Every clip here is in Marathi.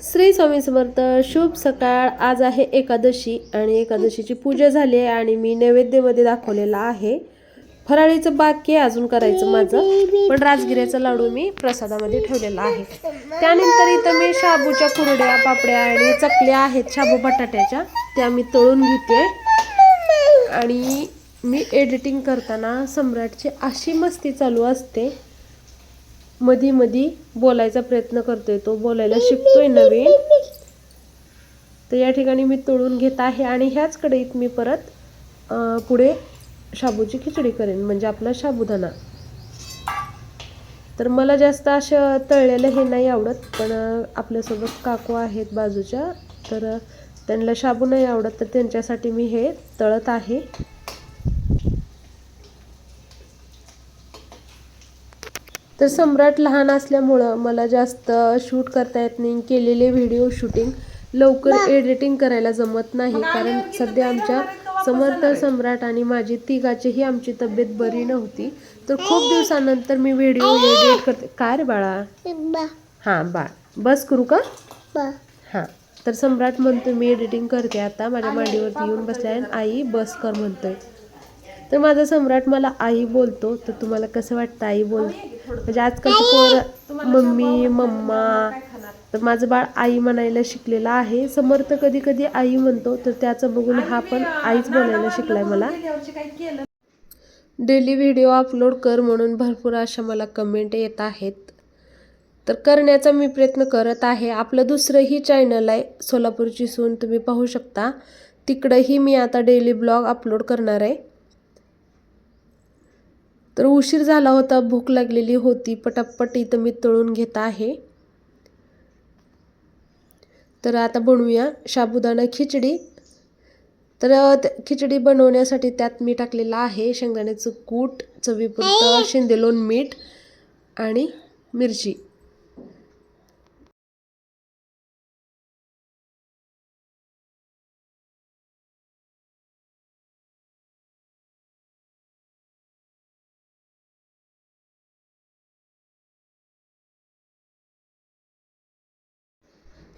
श्री स्वामी समर्थ शुभ सकाळ. आज आहे एकादशी आणि एकादशीची पूजा झाली आहे आणि मी नैवेद्यामध्ये दाखवलेला आहे. फराळीचं बाकी आहे अजून करायचं माझं. पण राजगिऱ्याचा लाडू मी प्रसादामध्ये ठेवलेला आहे. त्यानंतर इथं मी शाबूच्या कुरड्या पापड्या आणि चकल्या आहेत शाबू बटाट्याच्या. त्या मी तळून घेते. आणि मी एडिटिंग करताना सम्राटची अशी मस्ती चालू असते. मधी मधी बोलायचा प्रयत्न करतोय तो बोलायला शिकतोय नवीन. तर या ठिकाणी मी तळून घेत आहे आणि ह्याच कढईत मी परत पुढे शाबूची खिचडी करेन म्हणजे आपला साबुदाणा तर मला जास्त असं तळलेलं हे नाही आवडत पण आपल्यासोबत काकू आहेत बाजूच्या तर त्यांना शाबू नाही आवडत तर त्यांच्यासाठी मी हे तळत आहे. तर सम्राट लहान असल्यामुळं मला जास्त शूट करता येत नाही. केलेले व्हिडिओ शूटिंग लवकर एडिटिंग करायला जमत नाही. कारण सध्या आमच्या समर्थ सम्राट आणि माझी तिघाचीही आमची तब्येत बरी नव्हती. तर खूप दिवसानंतर मी व्हिडिओ एडिट करते. काय रे बाळा? हां बाळ बस करू का? हां. तर सम्राट म्हणतो मी एडिटिंग करते आता. माझ्या मांडीवरती येऊन बसलाय आई बस कर म्हणतोय. तर माझा सम्राट मला आई बोलतो. तर तुम्हाला कसं वाटतं आई बोल? म्हणजे आजकालची पोर मम्मी मम्मा तर माझं बाळ आई म्हणायला शिकलेलं आहे. समर्थ कधी कधी आई म्हणतो. तर त्याचं बघून हा पण आईच बोलायला शिकलाय मला. डेली व्हिडिओ अपलोड कर म्हणून भरपूर अशा मला कमेंट येत आहेत. तर करण्याचा मी प्रयत्न करत आहे. आपलं दुसरंही चॅनल आहे सोलापूरची सून तुम्ही पाहू शकता. तिकडंही मी आता डेली ब्लॉग अपलोड करणार आहे. तर उशीर झाला होता भूक लागलेली होती. पटापट इथं मी तळून घेत आहे. तर आता बनवूया साबुदाणा खिचडी. तर खिचडी बनवण्यासाठी त्यात मी टाकलेलं आहे शेंगदाण्याचं कूट चवीपुरतं शेंदेलोन मीठ आणि मिरची.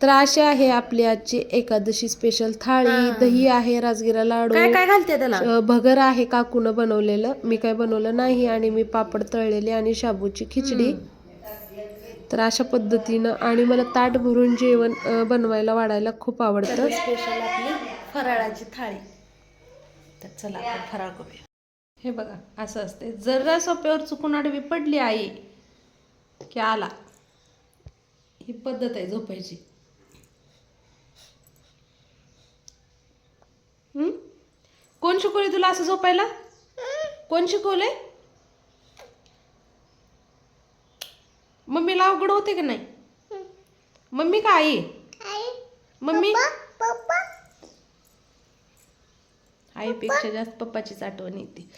तर अशी आहे आपली आजची एकादशी स्पेशल थाळी दही आहे राजगिरा लाडू. काय काय घालते त्याला? भगर आहे काकूनं बनवलेलं. मी काय बनवलं नाही आणि मी पापड तळलेले आणि शाबूची खिचडी. तर अशा पद्धतीनं आणि मला ताट भरून जेवण बनवायला वाढायला खूप आवडतं. स्पेशल आपली फराळाची थाळी. तर चला आपण फराळ करूया. हे बघा असं असते जरा सोप्यावर चुकून आडवी पडली आई. की आला. ही पद्धत आहे झोपायची हं? कोण शिकवले तुला असं झोपायला? कोण शिकवले मम्मीला अवघड होते का नाही? मम्मी का आई? मम्मी? आईपेक्षा जास्त पप्पाचीच आठवण येते.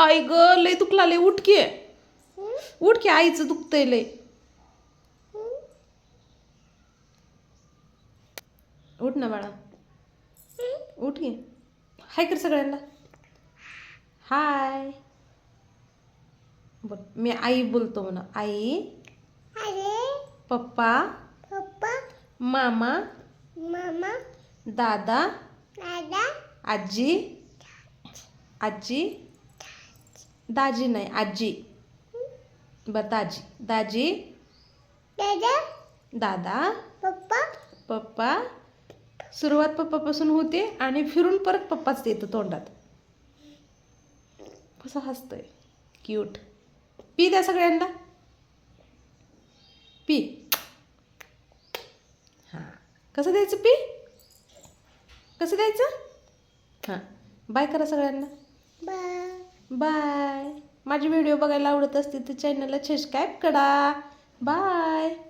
आई ग लय दुखला लय उठकी उठकी आईचं दुखतंय लय. उठ ना बाळा. उठ घे हाय कर सगळ्यांना. हाय. बोल मी आई बोलतो म्हणा. आई. पप्पा. मामा. दादा. आजी. आजी. दाजी नाही आजी. बर दाजी. दाजी. दादा. पप्पा. सुरुवात पप्पापासून होते आणि फिरून परत पप्पाच येतो तोंडात. कसं हसतोय. क्यूट पी द्या सगळ्यांना. पी. हां. कसं द्यायचं पी? कसं द्यायचं? हां. बाय करा सगळ्यांना. बाय. माझे व्हिडिओ बघायला आवडत असतील तर चॅनलला सबस्क्राईब करा. बाय.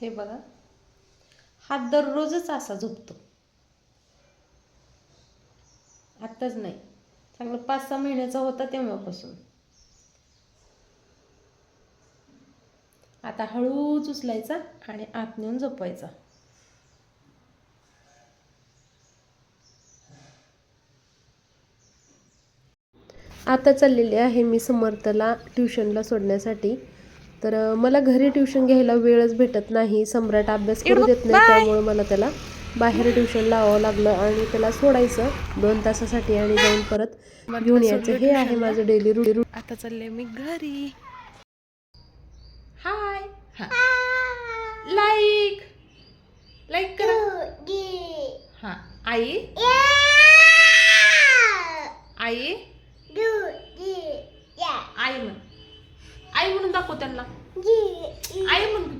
हे बघा. हा दररोजच असा झोपतो. आत्ताच नाही. चांगलं पाच सहा महिन्याचा होता तेव्हापासून. आता हळूच उचलायचा आणि आत नेऊन झोपवायचा. आता चाललेली आहे मी समर्थला ट्युशनला सोडण्यासाठी. तर मला घरी ट्युशन घ्यायला वेळच भेटत नाही. सम्राट अभ्यास करू देत नाही त्यामुळे मला त्याला बाहेर ट्युशन लावावं लागलं आणि त्याला सोडायचं दोन तासासाठी आणि जाऊन परत घेऊन यायचं. हे आहे माझं डेली रुटीन आता चालले मी घरी. हाय लाईक लाईक करा. हा. आई? आई आई म्हण आई म्हणून दाखव त्यांना. आई म्हण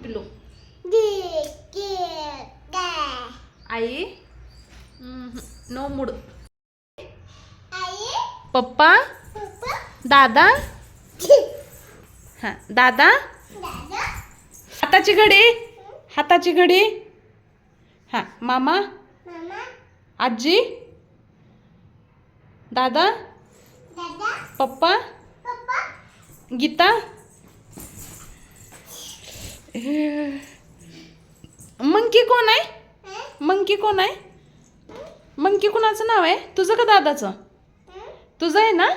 की आई नो मूड. पप्पा दादा. हा दादा. हाताची घडी. हाताची घडी. हा मामा. आजी. दादा. पप्पा. गीता. मंकी कोण आहे? मंकी कोण आहे? मंकी कोणाचं नाव आहे? तुझं का दादाचं? तुझं आहे ना?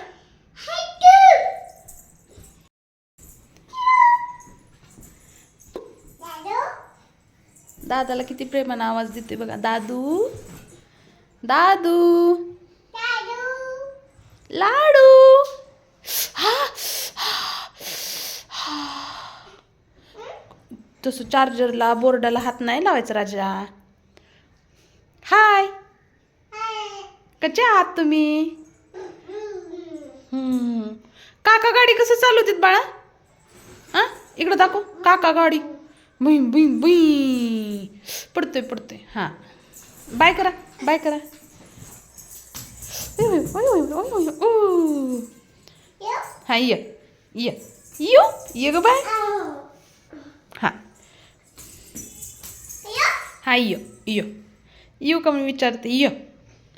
दादाला किती प्रेमानं आवाज देते बघा. दादू. दादू. लाडू. तसं चार्जरला बोर्डाला हात नाही लावायचा राजा. हाय कसे आहात तुम्ही? हम्म. काका गाडी कसं चालवतात बाळा? हा इकडं दाखव. काका गाडी. बुई बुई बुई पडतोय पडतोय. हां. बाय करा बाय करा. हा ये. ये. यो ये ग बाय. हा यो यो येऊ का मी विचारते यो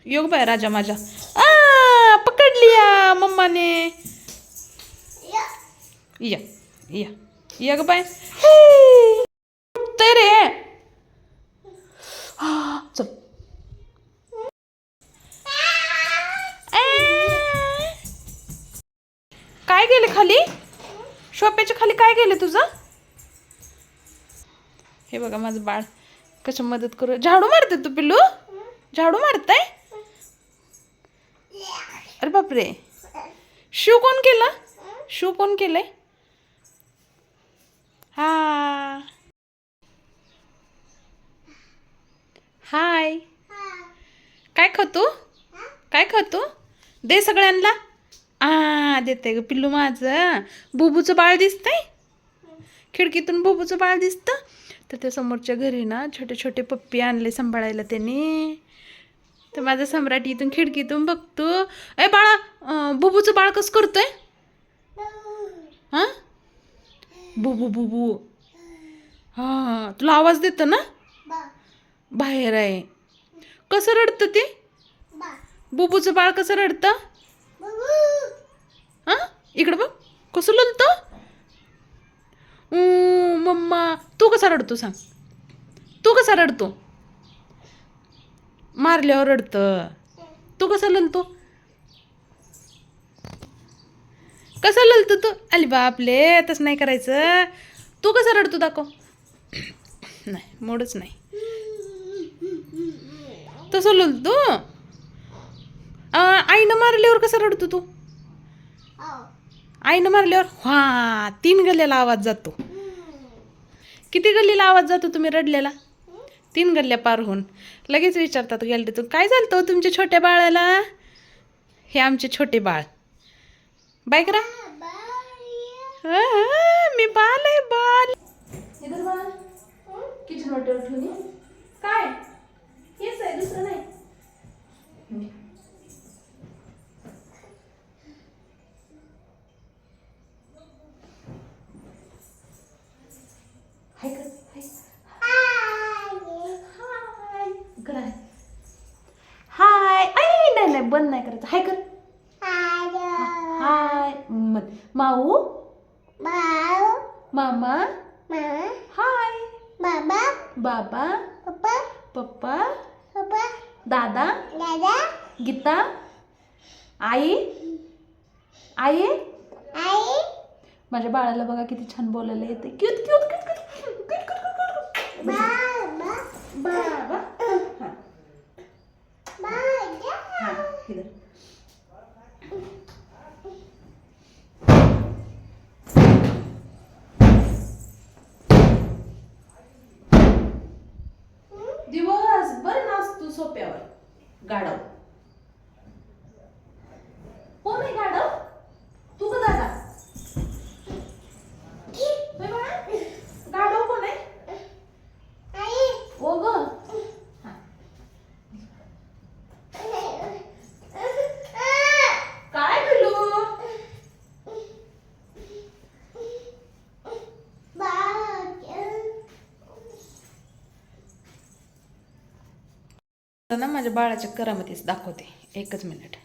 यो ग बाय राजा माझा आ पकडली या मम्माने। या या या ग बाय। ते रे। चल. काय गेले खाली? शोप्याच्या खाली काय गेले तुझं? हे बघा माझं बाळ. कसं मदत करू? झाडू मारते तू पिल्लू? झाडू मारताय? अरे बापरे. शू कोण केला? शू कोण केलंय? हा. हाय. काय खातो काय खातो दे सगळ्यांना. आ देते ग पिल्लू माझं. बुबूचं बाळ दिसतंय? खिडकीतून बुबूचं बाळ दिसतं? तर त्या समोरच्या घरी ना छोटे छोटे पप्पी आणले सांभाळायला त्यांनी. तर माझा सम्राट इथून खिडकीतून बघतो. ए बाळा बुबूचं बाळ कसं करतोय? हां? बुबू बुबू. हां तुला आवाज देतं ना? बाहेर आहे. कसं रडतं ते? बुबूचं बाळ कसं रडतं? हां? इकडं बघ. कसं ललतं? मम्मा तू कसा रडतो सांग. तू कसा रडतो? मारल्यावर रडतं. तू कसा ललतो? कसा ललतो तू? अली बापले तसं नाही करायचं. तू कसा रडतो दाखव. नाही मोडच नाही. तसं ललतो? आईनं मारल्यावर कसा रडतो तू? आईनं मारल्यावर हा तीन गल्ल्याला आवाज जातो. किती गल्लीला आवाज जातो तुम्ही रडलेला? तीन गल्ल्या पार होऊन. लगेच विचारतात गॅलरीतून काय झालं होतं तुमच्या छोट्या बाळाला? हे आमचे छोटे बाळ. बाय करा. मी बाल आहे बाल. किचन वाटेवर ठेवली काय? हेच आहे दुसरं नाही हाय कर हाय हाय इकडं आहे. हाय आई नाही नाही बंद नाही करायचं हाय कर. हाय मग माऊ? मामा? हाय. बाबा. पप्पा. दादा? गीता? आई? आई? माझ्या बाळाला बघा किती छान बोलायला येते cute cute cute cute cute cute cute बाबा. हां. हां सोप्यावर गाडव कोण आहे गाडव तू का दादा होय बाळा? गाढव कोण आहे ओ ग हा. काय पिलू आता ना माझ्या बाळाच्या करामतीच दाखवते. एकच मिनिट.